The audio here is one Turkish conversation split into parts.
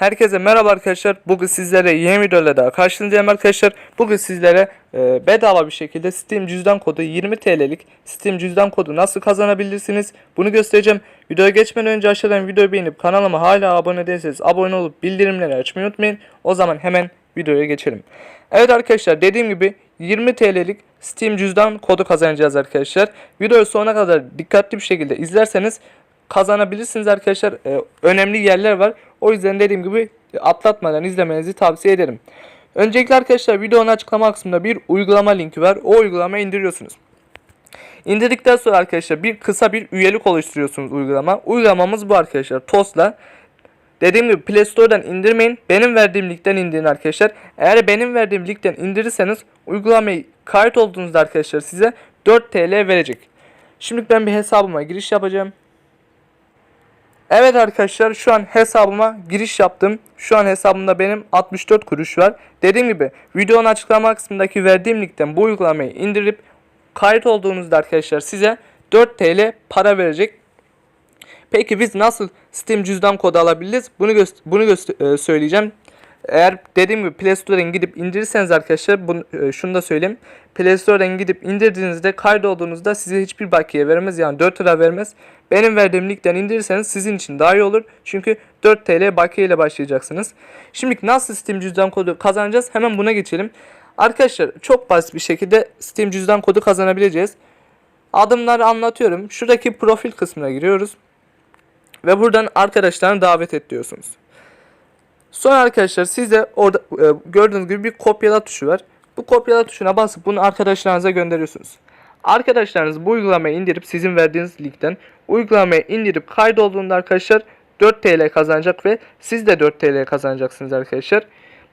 Herkese merhaba arkadaşlar. Bugün sizlere yeni videoyla daha karşınızdayım arkadaşlar. Bugün sizlere e, bedava bir şekilde Steam cüzdan kodu 20 TL'lik Steam cüzdan kodu nasıl kazanabilirsiniz? Bunu göstereceğim. Videoya geçmeden önce aşağıdan videoyu beğenip kanalıma hala abone değilseniz abone olup bildirimleri açmayı unutmayın. O zaman hemen videoya geçelim. Evet arkadaşlar dediğim gibi 20 TL'lik Steam cüzdan kodu kazanacağız arkadaşlar. Videoyu sonuna kadar dikkatli bir şekilde izlerseniz kazanabilirsiniz arkadaşlar. Ee, önemli yerler var. O yüzden dediğim gibi atlatmadan izlemenizi tavsiye ederim. Öncelikle arkadaşlar videonun açıklama kısmında bir uygulama linki var. O uygulamayı indiriyorsunuz. İndirdikten sonra arkadaşlar bir kısa bir üyelik oluşturuyorsunuz uygulama. Uygulamamız bu arkadaşlar. TOS'la. Dediğim gibi Play Store'dan indirmeyin. Benim verdiğim linkten indirin arkadaşlar. Eğer benim verdiğim linkten indirirseniz uygulamayı kayıt olduğunuzda arkadaşlar size 4 TL verecek. Şimdi ben bir hesabıma giriş yapacağım. Evet arkadaşlar şu an hesabıma giriş yaptım. Şu an hesabımda benim 64 kuruş var. Dediğim gibi videonun açıklama kısmındaki verdiğim linkten bu uygulamayı indirip kayıt olduğunuzda arkadaşlar size 4 TL para verecek. Peki biz nasıl Steam cüzdan kodu alabiliriz? Bunu bunu e, söyleyeceğim. Eğer dediğim gibi Play Store'dan gidip indirirseniz arkadaşlar bunu, e, şunu da söyleyeyim. Play Store'dan gidip indirdiğinizde kaydolduğunuzda size hiçbir bakiye vermez. Yani 4 lira vermez. Benim verdiğim linkten indirirseniz sizin için daha iyi olur. Çünkü 4 TL bakiye ile başlayacaksınız. Şimdi nasıl Steam cüzdan kodu kazanacağız? Hemen buna geçelim. Arkadaşlar çok basit bir şekilde Steam cüzdan kodu kazanabileceğiz. Adımları anlatıyorum. Şuradaki profil kısmına giriyoruz. Ve buradan arkadaşlarını davet et diyorsunuz. Sonra arkadaşlar sizde orada e, gördüğünüz gibi bir kopyala tuşu var. Bu kopyala tuşuna basıp bunu arkadaşlarınıza gönderiyorsunuz. Arkadaşlarınız bu uygulamayı indirip sizin verdiğiniz linkten uygulamayı indirip kaydolduğunda arkadaşlar 4 TL kazanacak ve siz de 4 TL kazanacaksınız arkadaşlar.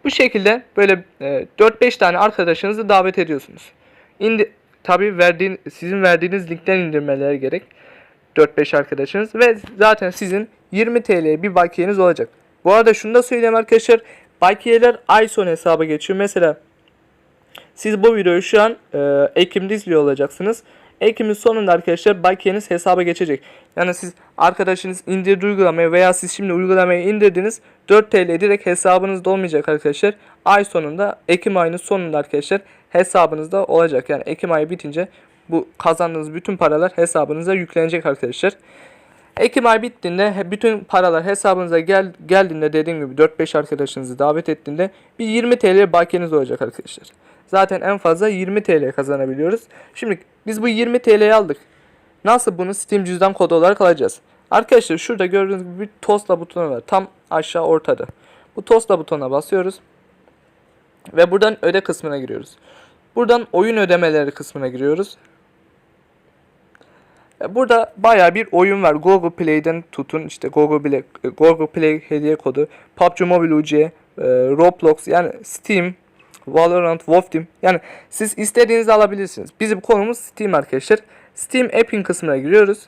Bu şekilde böyle e, 4-5 tane arkadaşınızı davet ediyorsunuz. İndi tabi verdiğin sizin verdiğiniz linkten indirmeleri gerek. 4-5 arkadaşınız ve zaten sizin 20 TL bir bakiyeniz olacak. Bu arada şunu da söyleyeyim arkadaşlar. Bakiyeler ay sonu hesaba geçiyor. Mesela siz bu videoyu şu an e, Ekim'de izliyor olacaksınız. Ekim'in sonunda arkadaşlar bakiyeniz hesaba geçecek. Yani siz arkadaşınız indirdi uygulamayı veya siz şimdi uygulamayı indirdiniz 4 TL direkt hesabınızda olmayacak arkadaşlar. Ay sonunda Ekim ayının sonunda arkadaşlar hesabınızda olacak. Yani Ekim ayı bitince bu kazandığınız bütün paralar hesabınıza yüklenecek arkadaşlar. Ekim ay bittiğinde bütün paralar hesabınıza gel, geldiğinde dediğim gibi 4-5 arkadaşınızı davet ettiğinde bir 20 TL bakiyeniz olacak arkadaşlar. Zaten en fazla 20 TL kazanabiliyoruz. Şimdi biz bu 20 TL'yi aldık. Nasıl bunu Steam cüzdan kodu olarak alacağız? Arkadaşlar şurada gördüğünüz gibi bir Tosla butonu var. Tam aşağı ortada. Bu Tosla butonuna basıyoruz. Ve buradan öde kısmına giriyoruz. Buradan oyun ödemeleri kısmına giriyoruz. E, Burada baya bir oyun var. Google Play'den tutun işte Google Play, Google Play hediye kodu, PUBG Mobile UC, e, Roblox yani Steam, Valorant, Wolf Team. Yani siz istediğinizi alabilirsiniz. Bizim konumuz Steam arkadaşlar. Steam App'in kısmına giriyoruz.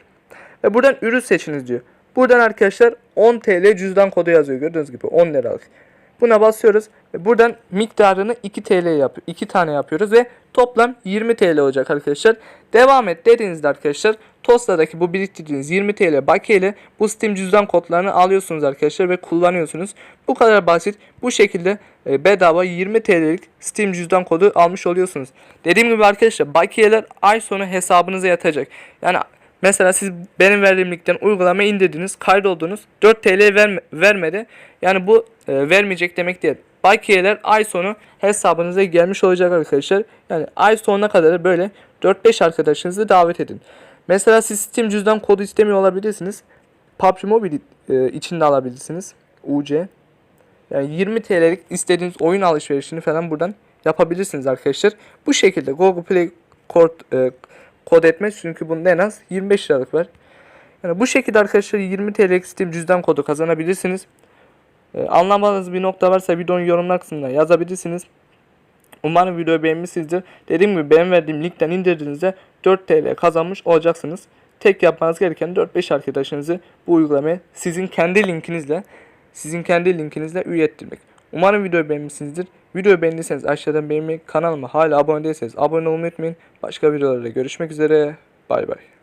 Ve buradan ürün seçiniz diyor. Buradan arkadaşlar 10 TL cüzdan kodu yazıyor gördüğünüz gibi 10 liralık. Buna basıyoruz buradan miktarını 2 TL yap 2 tane yapıyoruz ve toplam 20 TL olacak arkadaşlar. Devam et dediğinizde arkadaşlar Tosla'daki bu biriktirdiğiniz 20 TL bakiye ile bu Steam cüzdan kodlarını alıyorsunuz arkadaşlar ve kullanıyorsunuz. Bu kadar basit. Bu şekilde e, bedava 20 TL'lik Steam cüzdan kodu almış oluyorsunuz. Dediğim gibi arkadaşlar bakiyeler ay sonu hesabınıza yatacak. Yani Mesela siz benim verdiğim linkten uygulamayı indirdiniz, kaydoldunuz. 4 TL verme, vermedi. Yani bu e, vermeyecek demek değil. Bakiyeler ay sonu hesabınıza gelmiş olacak arkadaşlar. Yani ay sonuna kadar böyle 4-5 arkadaşınızı davet edin. Mesela siz Steam cüzdan kodu istemiyor olabilirsiniz. PUBG Mobile e, için de alabilirsiniz. UC. Yani 20 TL'lik istediğiniz oyun alışverişini falan buradan yapabilirsiniz arkadaşlar. Bu şekilde Google Play kod, e, kod etmez çünkü bunda en az 25 liralık var. Yani bu şekilde arkadaşlar 20 TL'lik Steam cüzdan kodu kazanabilirsiniz. E, anlamadığınız bir nokta varsa videonun yorumlar kısmına yazabilirsiniz. Umarım videoyu beğenmişsinizdir. Dediğim gibi benim verdiğim linkten indirdiğinizde 4 TL kazanmış olacaksınız. Tek yapmanız gereken 4-5 arkadaşınızı bu uygulamaya sizin kendi linkinizle sizin kendi linkinizle üye ettirmek. Umarım videoyu beğenmişsinizdir. Videoyu beğendiyseniz aşağıdan beğenmeyi, kanalıma hala abone değilseniz abone olmayı unutmayın. Başka videolarda görüşmek üzere. Bay bay.